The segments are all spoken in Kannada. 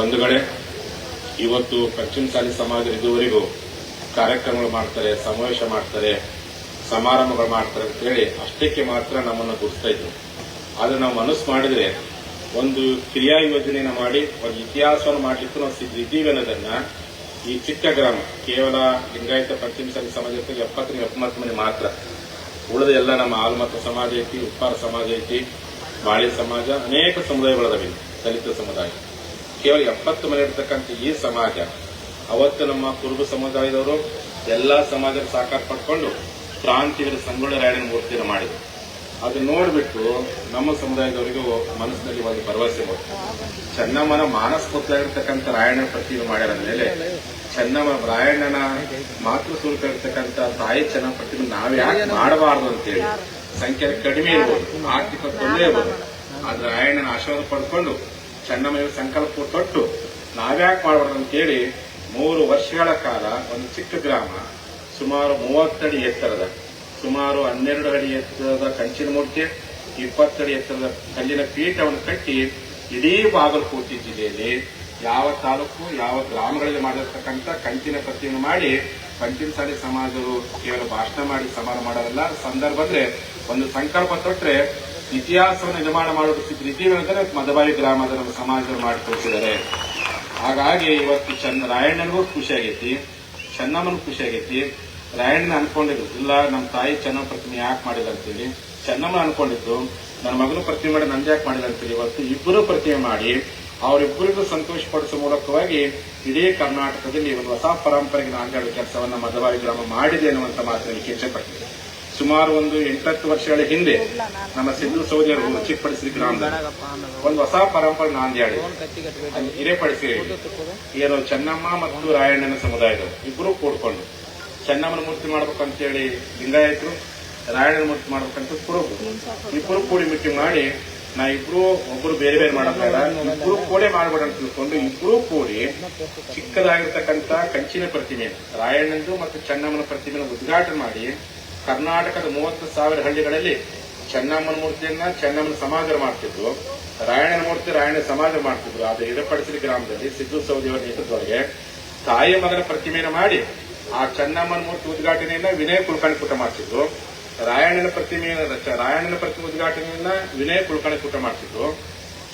ಬಂಧುಗಳೇ, ಇವತ್ತು ಪಶ್ಚಿಮಸಾಲಿ ಸಮಾಜ ಇದುವರೆಗೂ ಕಾರ್ಯಕ್ರಮಗಳು ಮಾಡ್ತಾರೆ, ಸಮಾವೇಶ ಮಾಡ್ತಾರೆ, ಸಮಾರಂಭಗಳು ಮಾಡ್ತಾರೆ ಅಂತ ಹೇಳಿ ಅಷ್ಟಕ್ಕೆ ಮಾತ್ರ ನಮ್ಮನ್ನು ಗುರುತಿಸ್ತಾ ಇದ್ರು. ಆದ್ರೆ ನಾವು ಮನಸ್ಸು ಮಾಡಿದ್ರೆ ಒಂದು ಕ್ರಿಯಾ ಯೋಜನೆಯನ್ನು ಮಾಡಿ, ಒಂದು ಇತಿಹಾಸವನ್ನು ಮಾಡಲಿಕ್ಕೂ ನಾವು ಸಿದ್ಧಿದ್ದೀವಿ ಅನ್ನೋದನ್ನ ಈ ಚಿಕ್ಕ ಗ್ರಾಮ, ಕೇವಲ ಲಿಂಗಾಯತ ಪಂಚಮಸಾಲಿ ಸಮಾಜ ಎಪ್ಪತ್ತನೇ ಎಪ್ಪತ್ತು ಮನೆ ಮಾತ್ರ. ಉಳಿದ ಎಲ್ಲ ನಮ್ಮ ಆಲ್ಮತ ಸಮಾಜ ಐತಿ, ಉಪ್ಪಾರ ಸಮಾಜ ಐತಿ, ಬಾಳಿ ಸಮಾಜ, ಅನೇಕ ಸಮುದಾಯಗಳದಾವೆ ದಲಿತ ಸಮುದಾಯ. ಕೇವಲ ಎಪ್ಪತ್ತು ಮನೆ ಇರ್ತಕ್ಕಂಥ ಈ ಸಮಾಜ, ಅವತ್ತು ನಮ್ಮ ಕುರುಬ ಸಮುದಾಯದವರು ಎಲ್ಲಾ ಸಮಾಜದ ಸಾಕಾರ ಪಡ್ಕೊಂಡು ಕ್ರಾಂತಿವೀರ ಸಂಗೊಳ್ಳಿ ರಾಯಣ್ಣನ ಮೂರ್ತಿಯನ್ನು ಮಾಡಿದ್ರು. ಅದು ನೋಡ್ಬಿಟ್ಟು ನಮ್ಮ ಸಮುದಾಯದವರಿಗೂ ಮನಸ್ಸಿನಲ್ಲಿ ಒಂದು ಭರವಸೆ ಬಂತು. ಚೆನ್ನಮ್ಮನ ಮಾನಸ್ಪುತ್ರವಾಗಿರ್ತಕ್ಕಂಥ ರಾಯಣ್ಣ ಪ್ರತಿಮೆ ಮಾಡ್ಯಾರ ಮೇಲೆ ಚೆನ್ನಮ್ಮ ರಾಯಣ್ಣನ ಮಾತೃ ಸ್ವರೂಪ ಇರ್ತಕ್ಕಂಥ ತಾಯಿ ಚೆನ್ನ ಪ್ರತಿಮೆ ನಾವು ಯಾಕೆ ಮಾಡಬಾರದು ಅಂತೇಳಿ ಸಂಖ್ಯೆ ಕಡಿಮೆ ಇರ್ಬೋದು, ಆರ್ಥಿಕ ತೊಂದರೆ ಇರ್ಬೋದು. ಆದ್ರೆ ರಾಯಣ್ಣನ ಆಶೀರ್ವಾದ ಪಡ್ಕೊಂಡು ಚೆನ್ನಮ್ಮ ಸಂಕಲ್ಪ ತೊಟ್ಟು ನಾವ್ಯಾಕೆ ಮಾಡಬಾರ್ದು ಅಂತೇಳಿ ಮೂರು ವರ್ಷಗಳ ಕಾಲ ಒಂದು ಚಿಕ್ಕ ಗ್ರಾಮ, ಸುಮಾರು ಮೂವತ್ತಡಿ ಎತ್ತರದ, ಸುಮಾರು ಹನ್ನೆರಡು ಅಡಿ ಎತ್ತರದ ಕಂಚಿನ ಮೂರ್ತಿ ಇಪ್ಪತ್ತಡಿ ಎತ್ತರದ ಕಲ್ಲಿನ ಪೀಠವನ್ನು ಕಟ್ಟಿ ಇಡೀ ಬಾಗಲಕೋಟೆ ಜಿಲ್ಲೆಯಲ್ಲಿ ಯಾವ ತಾಲೂಕು, ಯಾವ ಗ್ರಾಮಗಳಲ್ಲಿ ಮಾಡಿರ್ತಕ್ಕಂಥ ಕಂಚಿನ ಪ್ರತಿಯನ್ನು ಮಾಡಿ ಪಂಚಮಸಾಲಿ ಸಮಾಜರು ಕೇವಲ ಭಾಷಣ ಮಾಡಿ ಸಮಾರಂಭ ಮಾಡೋದಲ್ಲ. ಸಂದರ್ಭ ಅಂದ್ರೆ ಒಂದು ಸಂಕಲ್ಪ ತೊಟ್ರೆ ಇತಿಹಾಸವನ್ನು ನಿರ್ಮಾಣ ಸಿದ್ಧಿದ್ದೀವಿ ಅಂದ್ರೆ ಮದಬಾಯಿ ಗ್ರಾಮದ ನಮ್ಮ ಸಮಾಜರು ಮಾಡಿಕೊಳ್ತಿದ್ದಾರೆ ಹಾಗಾಗಿ ಇವತ್ತು ಚಂದ ರಾಯಣ್ಣನಿಗೂ ಖುಷಿ ಆಗೈತಿ ಚೆನ್ನಮ್ಮನ ಖುಷಿ ಆಗೈತಿ. ರಾಯಣ್ಣನ ಅನ್ಕೊಂಡಿದ್ರು ಇಲ್ಲ ನಮ್ಮ ತಾಯಿ ಚೆನ್ನಮ್ಮ ಪ್ರತಿಮೆ ಯಾಕೆ ಮಾಡಿಲ್ಲ ಅಂತೇಳಿ. ಚೆನ್ನಮ್ಮ ಅನ್ಕೊಂಡಿದ್ದು, ನನ್ನ ಮಗನ ಪ್ರತಿಮೆ ಮಾಡಿ ನಂದು ಯಾಕೆ ಮಾಡಿಲ್ಲ ಅಂತೇಳಿ. ಇವತ್ತು ಇಬ್ಬರು ಪ್ರತಿಮೆ ಮಾಡಿ, ಅವರಿಬ್ಬರಿಗೂ ಸಂತೋಷ ಪಡಿಸುವ ಮೂಲಕವಾಗಿ ಇಡೀ ಕರ್ನಾಟಕದಲ್ಲಿ ಒಂದು ಹೊಸ ಪರಂಪರೆಗೆ ನಾಂದಾಡುವ ಕೆಲಸವನ್ನು ಮದವಾರಿ ಗ್ರಾಮ ಮಾಡಿದೆ ಅನ್ನುವಂಥ ಮಾತನ್ನು ಇಚ್ಛೆಪಟ್ಟಿದೆ ಸುಮಾರು ಒಂದು ಎಂಟತ್ತು ವರ್ಷಗಳ ಹಿಂದೆ ನಮ್ಮ ಸಿದ್ದು ಸೌದಿಯರು ಚಿಕ್ಕಪಡಿಸಿದ ಗ್ರಾಮದ ಒಂದು ಹೊಸ ಪರಂಪರೆ ನಾಂದಿ ಹಿರೇಪಡಿಸಿ ಏನು ಚೆನ್ನಮ್ಮ ಮತ್ತು ರಾಯಣ್ಣನ ಸಮುದಾಯದವರು ಇಬ್ಬರು ಕೂಡ್ಕೊಂಡು ಚೆನ್ನಮ್ಮನ ಮೂರ್ತಿ ಮಾಡ್ಬೇಕಂತೇಳಿ ಲಿಂಗಾಯತರು ರಾಯಣ್ಣನ ಮೂರ್ತಿ ಮಾಡ್ಬೇಕಂತ ಕುರುಬು ಇಬ್ಬರು ಕೂಡಿ ಮೀಟಿಂಗ್ ಮಾಡಿ ನಾ ಇಬ್ರು ಒಬ್ರು ಬೇರೆ ಬೇರೆ ಮಾಡಬೇಡ ಇಬ್ರು ಕೂಡೆ ಮಾಡಬೇಡ ಅಂತ ತಿಳ್ಕೊಂಡು ಇಬ್ರು ಕೂಡಿ ಚಿಕ್ಕದಾಗಿರ್ತಕ್ಕಂಥ ಕಂಚಿನ ಪ್ರತಿಮೆ ರಾಯಣ್ಣಂದು ಮತ್ತು ಚೆನ್ನಮ್ಮನ ಪ್ರತಿಮೆನ ಉದ್ಘಾಟನೆ ಮಾಡಿ ಕರ್ನಾಟಕದ ಮೂವತ್ತು ಸಾವಿರ ಹಳ್ಳಿಗಳಲ್ಲಿ ಚೆನ್ನಮ್ಮನ ಮೂರ್ತಿಯನ್ನ ಚೆನ್ನಮ್ಮನ ಸಮಾಜ ಮಾಡ್ತಿದ್ರು. ರಾಯಣ್ಣನ ಮೂರ್ತಿ ರಾಯಣ್ಣ ಸಮಾಜ ಮಾಡ್ತಿದ್ರು. ಅದು ಇಡಪಡಿಸಿದ ಗ್ರಾಮದಲ್ಲಿ ಸಿದ್ದು ಸೌದಿಯವರ ನೇತೃತ್ವದೊಳಗೆ ತಾಯಿ ಮಗನ ಪ್ರತಿಮೆಯನ್ನು ಮಾಡಿ ಆ ಚೆನ್ನಮ್ಮನ ಮೂರ್ತಿ ಉದ್ಘಾಟನೆಯನ್ನ ವಿನಯ್ ಕುಲಕರ್ಣಿ ಕೂಟ ಮಾಡ್ತಿದ್ರು. ರಾಯಣ್ಣನ ಪ್ರತಿಮೆ ರಾಯಣ್ಣನ ಪ್ರತಿಮೆ ಉದ್ಘಾಟನೆಯನ್ನ ವಿನಯ್ ಕುಲಕರ್ಣಿ ಕೂಟ ಮಾಡ್ತಿದ್ರು.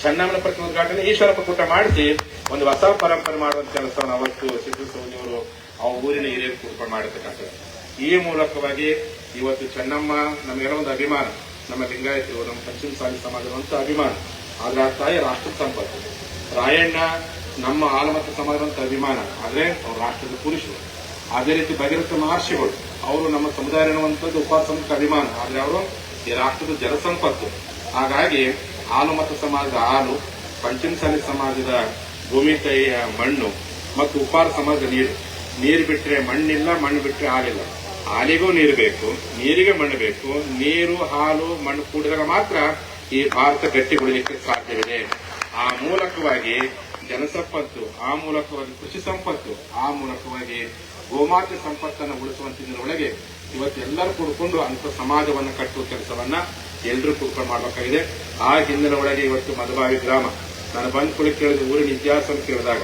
ಚೆನ್ನಮ್ಮನ ಪ್ರತಿಮೆ ಉದ್ಘಾಟನೆ ಈಶ್ವರಪ್ಪ ಕೂಟ ಮಾಡಿಸಿ ಒಂದು ಹೊಸ ಪರಂಪರೆ ಮಾಡುವಂತ ಕೆಲಸವನ್ನು ಅವತ್ತು ಸಿದ್ದು ಸೌದಿಯವರು ಆ ಊರಿನ ಹಿರಿಯರು ಕೂತ್ಕೊಂಡು ಮಾಡಿರ್ತಕ್ಕಂಥದ್ದು. ಈ ಮೂಲಕವಾಗಿ ಇವತ್ತು ಚೆನ್ನಮ್ಮ ನಮಗೆಲ್ಲ ಒಂದು ಅಭಿಮಾನ, ನಮ್ಮ ಲಿಂಗಾಯತರು ನಮ್ಮ ಪಶ್ಚಿಮ ಸಾಲಿ ಸಮಾಜದ ಅಂತ ಅಭಿಮಾನ. ಆದ್ರೆ ಆ ತಾಯಿ ರಾಷ್ಟ್ರದ ಸಂಪತ್ತು. ರಾಯಣ್ಣ ನಮ್ಮ ಆಲಮತ ಸಮಾಜದಂತ ಅಭಿಮಾನ. ಆದ್ರೆ ಅವ್ರು ರಾಷ್ಟ್ರದ ಪುರುಷರು. ಅದೇ ರೀತಿ ಭಗೀರಥ ಮಹರ್ಷಿಗಳು, ಅವರು ನಮ್ಮ ಸಮುದಾಯ ಅನ್ನುವಂಥದ್ದು ಉಪಾಸನಕ್ಕೆ ಅಭಿಮಾನ. ಆದ್ರೆ ಅವರು ಈ ರಾಷ್ಟ್ರದ ಜಲಸಂಪತ್ತು ಹಾಗಾಗಿ ಆಲಮತ ಸಮಾಜದ ಹಾಲು, ಪಂಚಮಸಾಲಿ ಸಮಾಜದ ಭೂಮಿ ತಾಯಿಯ ಮಣ್ಣು ಮತ್ತು ಉಪಾರ ಸಮಾಜದ ನೀರು. ನೀರು ಬಿಟ್ಟರೆ ಮಣ್ಣಿಲ್ಲ, ಮಣ್ಣು ಬಿಟ್ಟರೆ ಹಾಲಿಲ್ಲ. ಹಾಲಿಗೂ ನೀರು ಬೇಕು, ನೀರಿಗೆ ಮಣ್ಣು ಬೇಕು, ನೀರು, ಹಾಲು, ಮಣ್ಣು ಕೂಡಿದಾಗ ಮಾತ್ರ ಈ ಭಾರತ ಗಟ್ಟಿಗೊಳ್ಳಲಿಕ್ಕೆ ಸಾಧ್ಯವಿದೆ. ಆ ಮೂಲಕವಾಗಿ ಜನಸಂಪತ್ತು, ಆ ಮೂಲಕವಾಗಿ ಕೃಷಿ ಸಂಪತ್ತು, ಆ ಮೂಲಕವಾಗಿ ಗೋಮಾತೆ ಸಂಪತ್ತನ್ನು ಉಳಿಸುವಂತಿದ್ದರೊಳಗೆ ಇವತ್ತು ಎಲ್ಲರೂ ಕೂಡಿಕೊಂಡು ಅಂತ ಸಮಾಜವನ್ನು ಕಟ್ಟುವ ಕೆಲಸವನ್ನ ಎಲ್ಲರೂ ಕೂಡ್ಕೊಂಡು ಮಾಡಬೇಕಾಗಿದೆ. ಆ ಹಿನ್ನೆಲೆ ಒಳಗೆ ಇವತ್ತು ಮದಬಾವಿ ಗ್ರಾಮ. ನಾನು ಬಂದ್ ಕುಳಿ ಕೇಳಿದ ಊರಿನ ಇತಿಹಾಸ ಕೇಳಿದಾಗ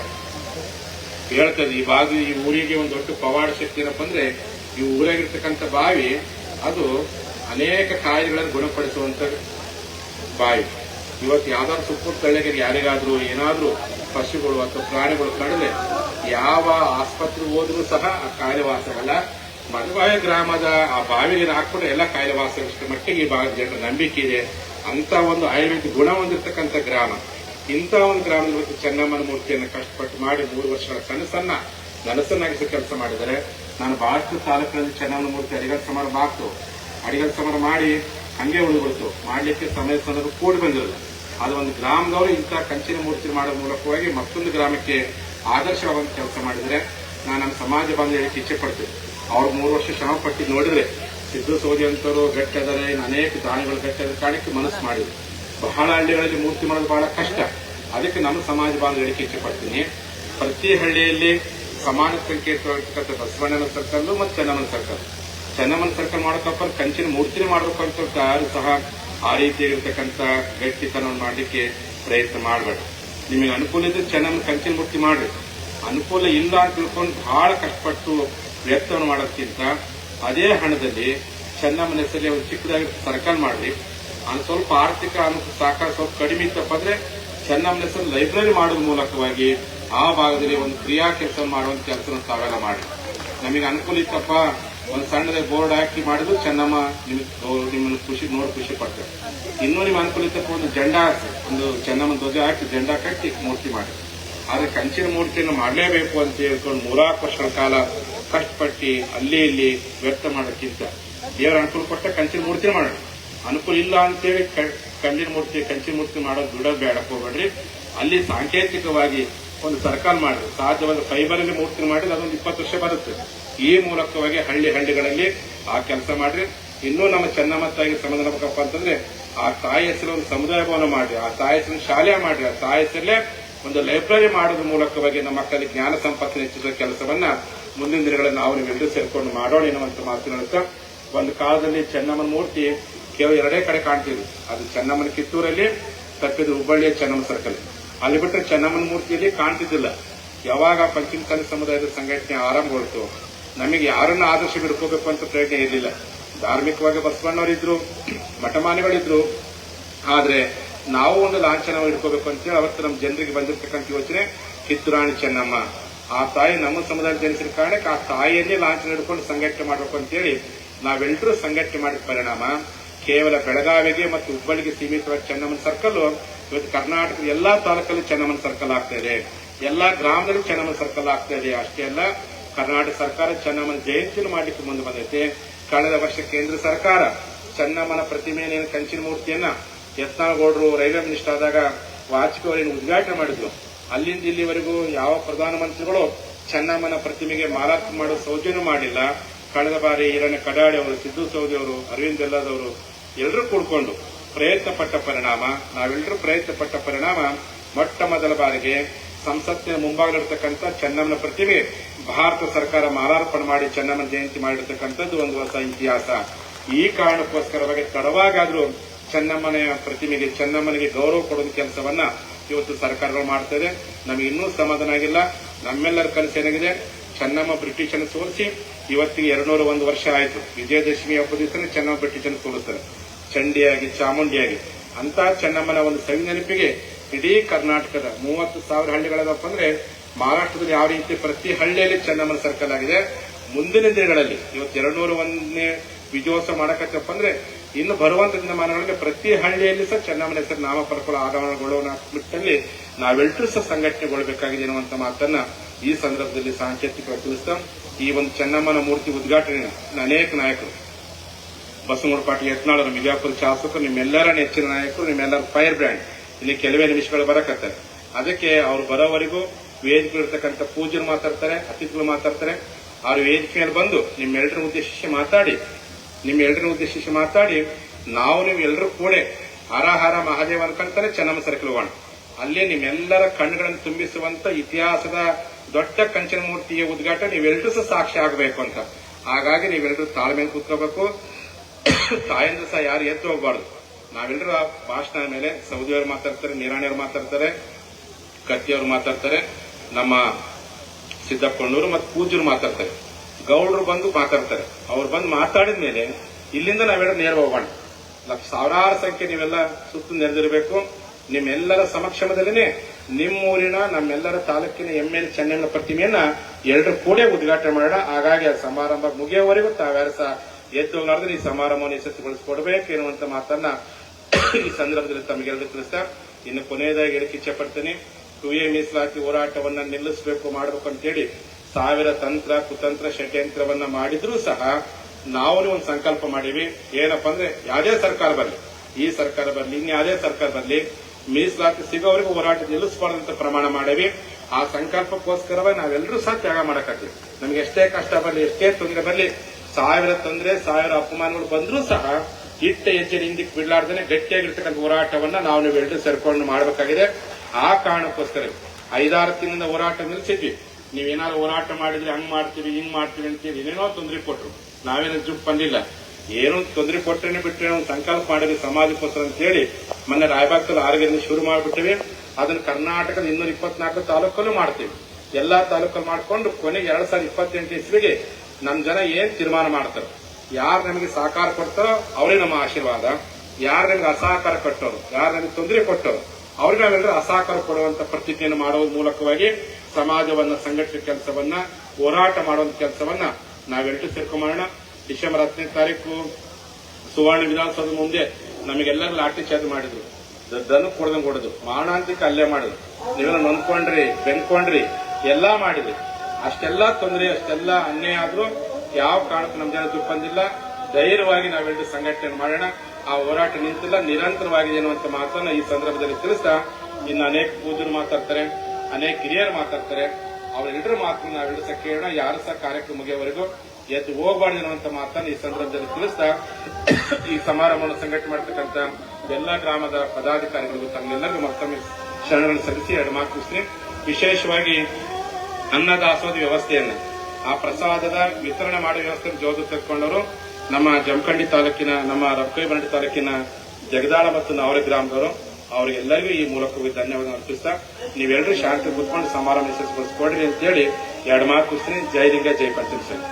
ಹೇಳ್ತದೆ ಈ ಬಾಗಿಲು ಈ ಊರಿಗೆ ಒಂದು ದೊಡ್ಡ ಪವಾಡ ಶಕ್ತಿ ಏನಪ್ಪ ಅಂದ್ರೆ ಈ ಊರಾಗಿರ್ತಕ್ಕಂಥ ಬಾವಿ, ಅದು ಅನೇಕ ಕಾಯಿಲೆಗಳನ್ನು ಗುಣಪಡಿಸುವಂತ ಬಾವಿ. ಇವತ್ತು ಯಾವ್ದಾದ್ರು ಹಳ್ಳಿಗೆ ಯಾರಿಗಾದ್ರೂ ಏನಾದರೂ ಪಶುಗಳು ಅಥವಾ ಪ್ರಾಣಿಗಳು ಕಡಲೆ ಯಾವ ಆಸ್ಪತ್ರೆ ಹೋದ್ರೂ ಸಹ ಆ ಕಾಯಿಲೆ ವಾಸವಲ್ಲ ಮಧುಬಾಯ ಗ್ರಾಮದ ಆ ಬಾವಿಗೆ ಹಾಕ್ಬಿಟ್ರೆ ಎಲ್ಲ ಕಾಯಿಲೆ ವಾಸಗಷ್ಟು ಮಟ್ಟಿಗೆ ಈ ಭಾಗದ ಜನರ ನಂಬಿಕೆ ಇದೆ. ಅಂತ ಒಂದು ಆಯುರ್ವೇದ ಗುಣ ಹೊಂದಿರತಕ್ಕಂಥ ಗ್ರಾಮ. ಇಂಥ ಒಂದು ಗ್ರಾಮದ ಇವತ್ತು ಚೆನ್ನಮ್ಮನ ಮೂರ್ತಿಯನ್ನು ಕಷ್ಟಪಟ್ಟು ಮಾಡಿ ಮೂರು ವರ್ಷಗಳ ಕನಸನ್ನ, ನನಸನ್ನಾಗಿಸಿ ಕೆಲಸ ಮಾಡಿದರೆ ನಾನು ಬಹಳಷ್ಟು ತಾಲೂಕಿನಲ್ಲಿ ಚೆನ್ನಮ್ಮನ ಮೂರ್ತಿ ಅಡಿಗಲ್ ಸಮಾರಂಭ ಆಗ್ತು. ಅಡಿಗಲ್ ಸಮಾರಂಭ ಮಾಡಿ ಹಂಗೆ ಉಳಿದ್ಬಿಡ್ತು. ಮಾಡಲಿಕ್ಕೆ ಸಮಯ ಸಂದರ್ಭ ಕೂಡಿ ಬಂದಿರಲ್ಲ ಅದು ಒಂದು ಗ್ರಾಮದವರು ಇಂಥ ಕಂಚಿನ ಮೂರ್ತಿ ಮಾಡೋ ಮೂಲಕವಾಗಿ ಮತ್ತೊಂದು ಗ್ರಾಮಕ್ಕೆ ಆದರ್ಶವಾಗಿ ಕೆಲಸ ಮಾಡಿದರೆ ನಾನು ನಮ್ಮ ಸಮಾಜ ಬಾಂಧವ ಹೇಳಿಕ್ಕೆ ಇಚ್ಛೆ ಪಡ್ತೀನಿ. ಅವ್ರು ಮೂರು ವರ್ಷ ಶ್ರಮ ಪಟ್ಟು ನೋಡಿದ್ರೆ ಸಿದ್ದು ಸೋದಿ ಅಂತವರು ಗಟ್ಟದರೆ ಇನ್ನು ಅನೇಕ ದಾನಿಗಳು ಗಟ್ಟದ ಕಾಣಕ್ಕೆ ಮನಸ್ಸು ಮಾಡಿದ್ರು. ಬಹಳ ಹಳ್ಳಿಗಳಲ್ಲಿ ಮೂರ್ತಿ ಮಾಡೋದು ಬಹಳ ಕಷ್ಟ. ಅದಕ್ಕೆ ನಮ್ಮ ಸಮಾಜ ಬಾಂಧವ ಹೇಳಿಕೆ ಇಚ್ಛೆ ಪಡ್ತೀನಿ. ಪ್ರತಿ ಹಳ್ಳಿಯಲ್ಲಿ ಸಮಾನ ಸಂಖ್ಯೆ ಇರ್ತಕ್ಕಂಥ ಬಸವಣ್ಣನ ಸರ್ಕಲ್ ಮತ್ತು ಚೆನ್ನಮ್ಮನ ಸರ್ಕಲ್ ಚೆನ್ನಮ್ಮನ ಸರ್ಕಲ್ ಮಾಡೋಕಪ್ಪ ಕಂಚಿನ ಮೂರ್ತಿನ ಮಾಡಬೇಕು ಅಂತ ಯಾರು ಸಹ ಆ ರೀತಿಯಾಗಿರ್ತಕ್ಕಂಥ ಗಟ್ಟಿತನವನ್ನು ಮಾಡಲಿಕ್ಕೆ ಪ್ರಯತ್ನ ಮಾಡಬೇಡ. ನಿಮಗೆ ಅನುಕೂಲ ಇದ್ರೆ ಚೆನ್ನಮ್ಮ ಕಂಚಿನ ಮೂರ್ತಿ ಮಾಡ್ರಿ. ಅನುಕೂಲ ಇಲ್ಲ ಅಂತ ತಿಳ್ಕೊಂಡು ಬಹಳ ಕಷ್ಟಪಟ್ಟು ಪ್ರಯತ್ನವನ್ನು ಮಾಡೋದಕ್ಕಿಂತ ಅದೇ ಹಣದಲ್ಲಿ ಚೆನ್ನಮ್ಮನ ಹೆಸರಲ್ಲಿ ಒಂದು ಚಿಕ್ಕದಾಗಿ ಸರ್ಕಲ್ ಮಾಡ್ರಿ. ಅದು ಸ್ವಲ್ಪ ಆರ್ಥಿಕ ಸಾಕಾರ ಸ್ವಲ್ಪ ಕಡಿಮೆ ಇತ್ತಪ್ಪ ಅಂದ್ರೆ ಚೆನ್ನಮ್ಮನ ಹೆಸರು ಲೈಬ್ರರಿ ಮಾಡೋದ್ರ ಮೂಲಕವಾಗಿ ಆ ಭಾಗದಲ್ಲಿ ಒಂದು ಕ್ರಿಯಾ ಕೆಲಸ ಮಾಡುವಂತ ಕೆಲಸ ತಾವೆಲ್ಲ ಮಾಡಿ. ನಮಗೆ ಅನುಕೂಲ ಇತ್ತಪ್ಪ, ಒಂದು ಸಣ್ಣದಾಗಿ ಬೋರ್ಡ್ ಹಾಕಿ ಮಾಡಿದ್ರು ಚೆನ್ನಮ್ಮ ನಿಮಗೆ ನಿಮ್ಮನ್ನು ಖುಷಿ, ನೋಡಿ ಖುಷಿ ಪಡ್ತೇವೆ. ಇನ್ನೂ ನಿಮ್ಮ ಅನುಕೂಲ ಇತ್ತಪ್ಪ, ಒಂದು ಜೆಂಡಾ ಹಾಕಿ, ಒಂದು ಚೆನ್ನಮ್ಮ ಧ್ವಜ ಹಾಕಿ, ಜೆಂಡಾ ಕಟ್ಟಿ ಮೂರ್ತಿ ಮಾಡಿ. ಆದರೆ ಕಂಚಿನ ಮೂರ್ತಿಯನ್ನು ಮಾಡಲೇಬೇಕು ಅಂತ ಹೇಳ್ಕೊಂಡು ಮೂರಾರು ವರ್ಷಗಳ ಕಾಲ ಕಷ್ಟಪಟ್ಟು ಅಲ್ಲಿ ಇಲ್ಲಿ ವ್ಯರ್ಥ ಮಾಡೋಕ್ಕಿಂತ ದೇವರ ಅನುಕೂಲ ಕೊಟ್ಟ ಕಂಚಿನ ಮೂರ್ತಿನ ಮಾಡೋಣ. ಅನುಕೂಲ ಇಲ್ಲ ಅಂತೇಳಿ ಕಣ್ಣಿನ ಮೂರ್ತಿ, ಕಂಚಿನ ಮೂರ್ತಿ ಮಾಡೋದು ಬಿಡೋದು ಬೇಡಕ್ಕೆ ಹೋಗ್ಬೇಡ್ರಿ. ಅಲ್ಲಿ ಸಾಂಕೇತಿಕವಾಗಿ ಒಂದು ಸರ್ಕಲ್ ಮಾಡಿ ಸಹಜವಾದ ಫೈಬರ್ ಅಲ್ಲಿ ಮೂರ್ತಿ ಮಾಡಿದ್ರೆ ಅದೊಂದು ಇಪ್ಪತ್ತು ವರ್ಷ ಬರುತ್ತೆ. ಈ ಮೂಲಕವಾಗಿ ಹಳ್ಳಿ ಹಳ್ಳಿಗಳಲ್ಲಿ ಆ ಕೆಲಸ ಮಾಡ್ರಿ. ಇನ್ನೂ ನಮ್ಮ ಚೆನ್ನಮ್ಮ ತಾಯಿಗೆ ಸಮಾಧಾನಬೇಕಪ್ಪ ಅಂತಂದ್ರೆ ಆ ತಾಯಿ ಹೆಸರು ಒಂದು ಸಮುದಾಯ ಭವನ ಮಾಡಿ ಆ ತಾಯಿ ಹೆಸರು ಶಾಲೆ ಮಾಡ್ರಿ. ಆ ತಾಯಿ ಹೆಸರಲ್ಲೇ ಒಂದು ಲೈಬ್ರರಿ ಮಾಡೋದ್ರ ಮೂಲಕವಾಗಿ ನಮ್ಮ ಮಕ್ಕಳಿಗೆ ಜ್ಞಾನ ಸಂಪತ್ತಿನ ಹೆಚ್ಚಿಸುವ ಕೆಲಸವನ್ನ ಮುಂದಿನ ದಿನಗಳಲ್ಲಿ ನಾವು ನೀವೆಲ್ಲರೂ ಸೇರ್ಕೊಂಡು ಮಾಡೋಣ ಎನ್ನುವಂತ ಮಾತುಗಳಂತ ಒಂದು ಕಾಲದಲ್ಲಿ ಚೆನ್ನಮ್ಮನ ಮೂರ್ತಿ ಕೇವಲ ಎರಡೇ ಕಡೆ ಕಾಣ್ತೀವಿ ಅದು ಚೆನ್ನಮ್ಮನ ಕಿತ್ತೂರಲ್ಲಿ, ತಪ್ಪಿದ ಹುಬ್ಬಳ್ಳಿಯ ಚೆನ್ನಮ್ಮ ಸರ್ಕಲ್ ಅಲ್ಲಿ ಬಿಟ್ಟರೆ ಚೆನ್ನಮ್ಮನ ಮೂರ್ತಿಯಲ್ಲಿ ಕಾಣ್ತಿದ್ದಿಲ್ಲ. ಯಾವಾಗ ಪಂಚಮಸಾಲಿ ಸಮುದಾಯದ ಸಂಘಟನೆ ಆರಂಭಗೊಳ್ತು ನಮಗೆ ಯಾರನ್ನ ಆದರ್ಶ ಬಿಡ್ಕೋಬೇಕು ಅಂತ ಪ್ರಯತ್ನ ಇರಲಿಲ್ಲ. ಧಾರ್ಮಿಕವಾಗಿ ಬಸವಣ್ಣವರಿದ್ರು ಮಠಮಾನಿಗಳಿದ್ರು ಆದರೆ ನಾವು ಒಂದು ಲಾಂಛನ ಇಟ್ಕೋಬೇಕು ಅಂತೇಳಿ ಅವತ್ತು ನಮ್ಮ ಜನರಿಗೆ ಬಂದಿರತಕ್ಕಂತ ಯೋಚನೆ, ಕಿತ್ತೂರಾಣಿ ಚೆನ್ನಮ್ಮ. ಆ ತಾಯಿ ನಮ್ಮ ಸಮುದಾಯದ ಜನಿಸಿದ ಕಾರಣಕ್ಕೆ ಆ ತಾಯಿಯನ್ನೇ ಲಾಂಛನ ಹಿಡ್ಕೊಂಡು ಸಂಘಟನೆ ಮಾಡಬೇಕು ಅಂತೇಳಿ ನಾವೆಲ್ಲರೂ ಸಂಘಟನೆ ಮಾಡಿದ ಪರಿಣಾಮ. ಕೇವಲ ಬೆಳಗಾವಿಗೆ ಮತ್ತು ಹುಬ್ಬಳ್ಳಿಗೆ ಸೀಮಿತವಾಗಿ ಚೆನ್ನಮ್ಮನ ಸರ್ಕಲ್ ಇವತ್ತು ಕರ್ನಾಟಕದ ಎಲ್ಲಾ ತಾಲೂಕಲ್ಲಿ ಚೆನ್ನಮ್ಮನ ಸರ್ಕಲ್ ಆಗ್ತಾ ಇದೆ. ಎಲ್ಲಾ ಗ್ರಾಮದಲ್ಲಿ ಚೆನ್ನಮ್ಮನ ಸರ್ಕಲ್ ಆಗ್ತಾ ಇದೆ. ಅಷ್ಟೇ ಅಲ್ಲ, ಕರ್ನಾಟಕ ಸರ್ಕಾರ ಚೆನ್ನಮ್ಮನ ಜಯಂತಿಯನ್ನು ಮಾಡಲಿಕ್ಕೆ ಮುಂದೆ ಬಂದೈತೆ. ಕಳೆದ ವರ್ಷ ಕೇಂದ್ರ ಸರ್ಕಾರ ಚೆನ್ನಮ್ಮನ ಪ್ರತಿಮೆಯನ್ನು ಕಂಚಿನ ಮೂರ್ತಿಯನ್ನ ಯತ್ನಾಳಗೌಡರು ರೈಲ್ವೆ ಮಿನಿಸ್ಟರ್ ಆದಾಗ ವಾಜಪೇಯಿ ಉದ್ಘಾಟನೆ ಮಾಡಿದ್ರು. ಅಲ್ಲಿಂದ ಇಲ್ಲಿವರೆಗೂ ಯಾವ ಪ್ರಧಾನಮಂತ್ರಿಗಳು ಚೆನ್ನಮ್ಮನ ಪ್ರತಿಮೆಗೆ ಮಾರಾಟ ಮಾಡುವ ಸೌಜನ್ಯ ಮಾಡಿಲ್ಲ. ಕಳೆದ ಬಾರಿ ಈರಣ್ಣ ಕಡಾಡಿ ಅವರು, ಸಿದ್ದು ಸೌದಿ ಅವರು, ಅರವಿಂದ್ ಎಲ್ಲದವರು ಎಲ್ಲರೂ ಕೂಡ್ಕೊಂಡು ಪ್ರಯತ್ನ ಪಟ್ಟ ಪರಿಣಾಮ ನಾವೆಲ್ಲರೂ ಪ್ರಯತ್ನ ಪಟ್ಟ ಪರಿಣಾಮ, ಮೊಟ್ಟ ಮೊದಲ ಬಾರಿಗೆ ಸಂಸತ್ತಿನ ಮುಂಭಾಗದಲ್ಲಿರ್ತಕ್ಕಂಥ ಚೆನ್ನಮ್ಮನ ಪ್ರತಿಮೆ, ಭಾರತ ಸರ್ಕಾರ ಮಾಲಾರ್ಪಣೆ ಮಾಡಿ ಚೆನ್ನಮ್ಮನ ಜಯಂತಿ ಮಾಡಿರ್ತಕ್ಕಂಥದ್ದು ಒಂದು ಹೊಸ ಇತಿಹಾಸ. ಈ ಕಾರಣಕ್ಕೋಸ್ಕರವಾಗಿ ತಡವಾಗಾದರೂ ಚೆನ್ನಮ್ಮನ ಪ್ರತಿಮೆಗೆ, ಚೆನ್ನಮ್ಮನಿಗೆ ಗೌರವ ಕೊಡುವ ಕೆಲಸವನ್ನ ಇವತ್ತು ಸರ್ಕಾರಗಳು ಮಾಡ್ತಾ ಇದೆ ನಮಗೆ ಸಮಾಧಾನ ಆಗಿಲ್ಲ. ನಮ್ಮೆಲ್ಲರ ಕನಸು ಏನಾಗಿದೆ? ಚೆನ್ನಮ್ಮ ಬ್ರಿಟಿಷನ್ನು ಸೋಲಿಸಿ ಇವತ್ತಿಗೆ ಎರಡ್ನೂರ ಒಂದು ವರ್ಷ ಆಯಿತು. ವಿಜಯದಶಮಿ ಹಬ್ಬದ ದಿವಸನೇ ಚೆನ್ನಮ್ಮ ಬೆಟ್ಟಿಯನ್ನು ತೋರಿಸ್ತಾರೆ. ಚಂಡಿಯಾಗಿ, ಚಾಮುಂಡಿಯಾಗಿ. ಅಂತ ಚೆನ್ನಮ್ಮನ ಒಂದು ಸವಿ ನೆನಪಿಗೆ ಇಡೀ ಕರ್ನಾಟಕದ ಮೂವತ್ತು ಸಾವಿರ ಹಳ್ಳಿಗಳದಪ್ಪ ಅಂದ್ರೆ ಮಹಾರಾಷ್ಟ್ರದಲ್ಲಿ ಯಾವ ರೀತಿ ಪ್ರತಿ ಹಳ್ಳಿಯಲ್ಲಿ ಚೆನ್ನಮ್ಮನ ಸರ್ಕಲ್ ಆಗಿದೆ. ಮುಂದಿನ ದಿನಗಳಲ್ಲಿ ಇವತ್ತು ಎರಡ್ನೂರ ಒಂದನೇ ವಿಜಯೋತ್ಸವ ಮಾಡಕತ್ತಪ್ಪ ಅಂದ್ರೆ ಇನ್ನು ಬರುವಂತ ದಿನಮಾನಗಳಲ್ಲಿ ಪ್ರತಿ ಹಳ್ಳಿಯಲ್ಲಿ ಸಹ ಚೆನ್ನಮ್ಮನ ಹೆಸರು ನಾಮಫಲಕಗಳು ಆಗಮನಗೊಳ್ಳುವ ನಿಟ್ಟಿನಲ್ಲಿ ನಾವೆಲ್ಲರೂ ಸಹ ಸಂಘಟನೆಗೊಳ್ಳಬೇಕಾಗಿದೆ ಎನ್ನುವಂತ ಮಾತನ್ನ ಈ ಸಂದರ್ಭದಲ್ಲಿ ಸಾಂಕೇತಿಕವಾಗಿ ತಿಳಿಸ್ತಾ ಈ ಒಂದು ಚೆನ್ನಮ್ಮನ ಮೂರ್ತಿ ಉದ್ಘಾಟನೆ ಅನೇಕ ನಾಯಕರು. ಬಸವನಗೌಡ ಪಾಟೀಲ್ ಯತ್ನಾಳರು ಮಿಜಾಪುರ ಶಾಸಕರು, ನಿಮ್ಮೆಲ್ಲರ ನೆಚ್ಚಿನ ನಾಯಕರು, ನಿಮ್ಮೆಲ್ಲರ ಫೈರ್ ಬ್ರ್ಯಾಂಡ್. ಇಲ್ಲಿ ಕೆಲವೇ ನಿಮಿಷಗಳು ಬರಕತ್ತಾರೆ ಅದಕ್ಕೆ ಅವ್ರು ಬರೋವರೆಗೂ ವೇದಿಕೆಗಳಿರ್ತಕ್ಕಂಥ ಪೂಜರು ಮಾತಾಡ್ತಾರೆ, ಅತಿಥಿಗಳು ಮಾತಾಡ್ತಾರೆ. ಅವ್ರ ವೇದಿಕೆ ಮೇಲೆ ಬಂದು ನಿಮ್ಮೆಲ್ಲರನ್ನ ಉದ್ದೇಶಿಸಿ ಮಾತಾಡಿ ನಿಮ್ಮೆಲ್ಲರನ್ನ ಉದ್ದೇಶಿಸಿ ಮಾತಾಡಿ, ನಾವು ನೀವು ಎಲ್ಲರೂ ಕೂಡ ಹರ ಹರ ಮಹಾದೇವ ಅನ್ಕೊಂತಾನೆ ಚೆನ್ನಮ್ಮ ಸರ್ಕಲ್ ಹೋಗೋಣ. ಅಲ್ಲೇ ನಿಮ್ಮೆಲ್ಲರ ಕಣ್ಣುಗಳನ್ನು ತುಂಬಿಸುವಂತ ಇತಿಹಾಸದ ದೊಡ್ಡ ಕಂಚನ ಮೂರ್ತಿಯ ಉದ್ಘಾಟನೆ ನೀವೆಲ್ಲರೂ ಸಹ ಸಾಕ್ಷಿ ಆಗಬೇಕು ಅಂತ. ಹಾಗಾಗಿ ನೀವೆಲ್ಲರೂ ತಾಳ್ಮೆ ಕೂತ್ಕೋಬೇಕು. ತಾಯಿಂದ ಸಹ ಯಾರು ಎದ್ದು ಹೋಗ್ಬಾರ್ದು. ನಾವೆಲ್ಲರೂ ಆ ಭಾಷಣ ಮೇಲೆ ಸೌದಿಯವರು ಮಾತಾಡ್ತಾರೆ ನಿರಾಣಿಯವರು ಮಾತಾಡ್ತಾರೆ ಕತ್ತಿಯವರು ಮಾತಾಡ್ತಾರೆ, ನಮ್ಮ ಸಿದ್ದಪ್ಪಣ್ಣವರು ಮತ್ತು ಪೂಜ್ಯರು ಮಾತಾಡ್ತಾರೆ. ಗೌಡರು ಬಂದು ಮಾತಾಡ್ತಾರೆ. ಅವ್ರು ಬಂದು ಮಾತಾಡಿದ ಮೇಲೆ ಇಲ್ಲಿಂದ ನಾವೆಲ್ಲ ನೇರ ಹೋಗೋಣ. ಸಾವಿರಾರು ಸಂಖ್ಯೆ ನೀವೆಲ್ಲ ಸುತ್ತ ನೆರೆದಿರಬೇಕು. ನಿಮ್ಮೆಲ್ಲರ ಸಮಕ್ಷಮದಲ್ಲಿನೇ ನಿಮ್ಮೂರಿನ ನಮ್ಮೆಲ್ಲರ ತಾಲೂಕಿನ ಎಂ ಎಲ್ ಚೆನ್ನಣ್ಣ ಪ್ರತಿಮೆಯನ್ನ ಎಲ್ಲರೂ ಕೂಡ ಉದ್ಘಾಟನೆ ಮಾಡೋಣ. ಹಾಗಾಗಿ ಆ ಸಮಾರಂಭ ಮುಗಿಯುವವರೆಗೂ ತಾವ್ಯಾರು ಸಹ ಎದ್ದು ಈ ಸಮಾರಂಭವನ್ನು ಯಶಸ್ವಿಗೊಳಿಸಿಕೊಡ್ಬೇಕು ಎನ್ನುವಂತ ಮಾತನ್ನ ಈ ಸಂದರ್ಭದಲ್ಲಿ ತಮಗೆಲ್ಲರೂ ತಿಳಿಸ್ತಾ ಇನ್ನು ಕೊನೆಯದಾಗಿ ಹೇಳಕ್ಕೆ ಇಚ್ಛೆ ಪಡ್ತೀನಿ. ಟು ಎ ಮೀಸಲಾತಿ ಹೋರಾಟವನ್ನ ನಿಲ್ಲಿಸಬೇಕು ಮಾಡಬೇಕು ಅಂತೇಳಿ ಸಾವಿರ ತಂತ್ರ, ಕುತಂತ್ರ, ಷಡ್ಯಂತ್ರವನ್ನ ಮಾಡಿದ್ರೂ ಸಹ ನಾವು ಒಂದು ಸಂಕಲ್ಪ ಮಾಡಿವಿ. ಏನಪ್ಪ ಅಂದ್ರೆ ಯಾವುದೇ ಸರ್ಕಾರ ಬರಲಿ, ಈ ಸರ್ಕಾರ ಬರಲಿ, ಇನ್ಯಾವುದೇ ಸರ್ಕಾರ ಬರಲಿ ಮೀಸಲಾತಿ ಸಿಗೋವರೆಗೂ ಹೋರಾಟ ನಿಲ್ಲಿಸಬಾರ್ದಂತ ಪ್ರಮಾಣ ಮಾಡೇವಿ. ಆ ಸಂಕಲ್ಪಕ್ಕೋಸ್ಕರವೇ ನಾವೆಲ್ಲರೂ ಸಹ ತ್ಯಾಗ ಮಾಡಕತ್ತೀವಿ ನಮ್ಗೆ ಎಷ್ಟೇ ಕಷ್ಟ ಬರಲಿ, ಎಷ್ಟೇ ತೊಂದರೆ ಬರಲಿ, ಸಾವಿರ ತೊಂದರೆ, ಸಾವಿರ ಅಪಮಾನಗಳು ಬಂದರೂ ಸಹ ಇಟ್ಟ ಹೆಜ್ಜೆ ಹಿಂದಕ್ಕೆ ಬಿಡ್ಲಾರ್ದೇನೆ ಗಟ್ಟಿಯಾಗಿರ್ತಕ್ಕಂಥ ಹೋರಾಟವನ್ನ ನಾವು ನೀವೆಲ್ಲರೂ ಸೇರ್ಕೊಂಡು ಮಾಡಬೇಕಾಗಿದೆ. ಆ ಕಾರಣಕ್ಕೋಸ್ಕರ ಐದಾರು ತಿಂಗಳಿಂದ ಹೋರಾಟ ನಿಲ್ಲಿಸಿದ್ವಿ ನೀವೇನಾದ್ರು ಹೋರಾಟ ಮಾಡಿದ್ರೆ ಹಂಗ್ ಮಾಡ್ತೀವಿ ಹಿಂಗ್ ಮಾಡ್ತೀವಿ ಅಂತೇಳಿ ಏನೇನೋ ತೊಂದರೆ ಕೊಟ್ರು. ನಾವೇನು ಜುಪ್ ಬಂದಿಲ್ಲ. ಏನೋ ತೊಂದರೆ ಕೊಟ್ಟರೆ ಬಿಟ್ಟರೆ ಸಂಕಲ್ಪ ಮಾಡಿದ್ವಿ ಸಮಾಜಕ್ಕೋಸ್ಕರ ಅಂತ ಹೇಳಿ ಮೊನ್ನೆ ರಾಯಬಾಗ್ತಲ್ಲಿ ಆರೋಗ್ಯದಿಂದ ಶುರು ಮಾಡಿಬಿಟ್ಟಿವಿ. ಅದನ್ನು ಕರ್ನಾಟಕದ ಇನ್ನೂರ ಇಪ್ಪತ್ನಾಲ್ಕು ತಾಲೂಕಲ್ಲೂ ಮಾಡ್ತೀವಿ. ಎಲ್ಲಾ ತಾಲೂಕಲ್ಲಿ ಮಾಡಿಕೊಂಡು ಕೊನೆಗೆ ಎರಡ್ ಸಾವಿರದ ಇಪ್ಪತ್ತೆಂಟು ಇಸ್ವಿಗೆ ನಮ್ಮ ಜನ ಏನ್ ತೀರ್ಮಾನ ಮಾಡ್ತಾರೆ? ಯಾರು ನಮಗೆ ಸಹಕಾರ ಕೊಡ್ತಾರೋ ಅವರೇ ನಮ್ಮ ಆಶೀರ್ವಾದ. ಯಾರು ನಮಗೆ ಅಸಹಕಾರ ಕೊಟ್ಟರು ಯಾರು ನಮಗೆ ತೊಂದರೆ ಕೊಟ್ಟರು ಅವ್ರಿಗೆ ನಾವೆಲ್ಲರೂ ಅಸಹಕಾರ ಕೊಡುವಂತ ಪ್ರತಿಜ್ಞೆಯನ್ನು ಮಾಡುವ ಮೂಲಕವಾಗಿ ಸಮಾಜವನ್ನ ಸಂಘಟಿಸುವ ಕೆಲಸವನ್ನ, ಹೋರಾಟ ಮಾಡುವಂತ ಕೆಲಸವನ್ನ ನಾವೆಲ್ಲರೂ ಸೇರ್ಕೊಂಬೋಣ ಡಿಸೆಂಬರ್ ಹತ್ತನೇ ತಾರೀಕು ಸುವರ್ಣ ವಿಧಾನಸೌಧ ಮುಂದೆ ನಮಗೆಲ್ಲರೂ ಲಾಠಿ ಚಾರ್ಜ್ ಮಾಡಿದ್ರು. ದನ ಕೊಡದಂಗ್ ಕೊಡದು ಮಾರಣಾಂತಿಕ ಅಲ್ಲೇ ಮಾಡಿದ್ರು. ನೀವೆಲ್ಲ ನೊಂದ್ಕೊಂಡ್ರಿ ಬೆಂಕೊಂಡ್ರಿ ಎಲ್ಲಾ ಮಾಡಿದ್ರಿ. ಅಷ್ಟೆಲ್ಲ ತೊಂದರೆ, ಅಷ್ಟೆಲ್ಲ ಅನ್ಯಾಯ ಆದ್ರೂ ಯಾವ ಕಾರಣಕ್ಕೂ ನಮ್ ಜನ ದುಃಖ ಬಂದಿಲ್ಲ. ಧೈರ್ಯವಾಗಿ ನಾವೆಲ್ಲರೂ ಸಂಘಟನೆ ಮಾಡೋಣ. ಆ ಹೋರಾಟ ನಿಂತಿಲ್ಲ. ನಿರಂತರವಾಗಿದೆ ಅನ್ನುವಂತ ಮಾತನ್ನ ಈ ಸಂದರ್ಭದಲ್ಲಿ ತಿಳಿಸ್ತಾ ಇನ್ನು ಅನೇಕ ಪೂಜರು ಮಾತಾಡ್ತಾರೆ, ಅನೇಕ ಹಿರಿಯರು ಮಾತಾಡ್ತಾರೆ. ಅವರೆಲ್ಲರೂ ಮಾತನ್ನು ನಾವೆಲ್ಲ ಸಹ ಕೇಳೋಣ. ಯಾರು ಸಹ ಕಾರ್ಯಕ್ರಮ ಮುಗಿಯವರೆಗೂ ಎದ್ದು ಹೋಗಬಾರ್ದು ಅನ್ನುವಂತ ಮಾತನ್ನು ಈ ಸಂದರ್ಭದಲ್ಲಿ ತಿಳಿಸ್ತಾ ಈ ಸಮಾರಂಭವನ್ನು ಸಂಘಟನೆ ಮಾಡತಕ್ಕಂತ ಎಲ್ಲಾ ಗ್ರಾಮದ ಪದಾಧಿಕಾರಿಗಳಿಗೂ ತಮ್ಮೆಲ್ಲರಿಗೂ ಮತ್ತೊಮ್ಮೆ ಶರಣಗಳನ್ನು ಸಲ್ಲಿಸಿ ಎರಡು ಮಾತು ತಿಳಿಸ್ತೀನಿ. ವಿಶೇಷವಾಗಿ ಅನ್ನದಾಸೋದ ವ್ಯವಸ್ಥೆಯನ್ನು. ಆ ಪ್ರಸಾದದ ವಿತರಣೆ ಮಾಡುವ ವ್ಯವಸ್ಥೆ ಜವಾಬ್ದಾರಿ ತೆಗೆದುಕೊಂಡವರು ನಮ್ಮ ಜಮಖಂಡಿ ತಾಲೂಕಿನ, ನಮ್ಮ ರೊಕ್ಕೈಬಂಡಿ ತಾಲೂಕಿನ ಜಗದಾಳ ಮತ್ತು ನಾವರೆ ಗ್ರಾಮದವರು. ಅವರಿಗೆಲ್ಲರಿಗೂ ಈ ಮೂಲಕ ಧನ್ಯವಾದ ಅರ್ಪಿಸ್ತಾ, ನೀವೆಲ್ಲರೂ ಶಾಂತಿ ಕೂತ್ಕೊಂಡು ಸಮಾರಂಭ ಅಂತ ಹೇಳಿ ಎರಡು ಮಾತು ಮುಗಿಸ್ತೀನಿ ಜೈ ಲಿಂಗ, ಜೈ ಸರ್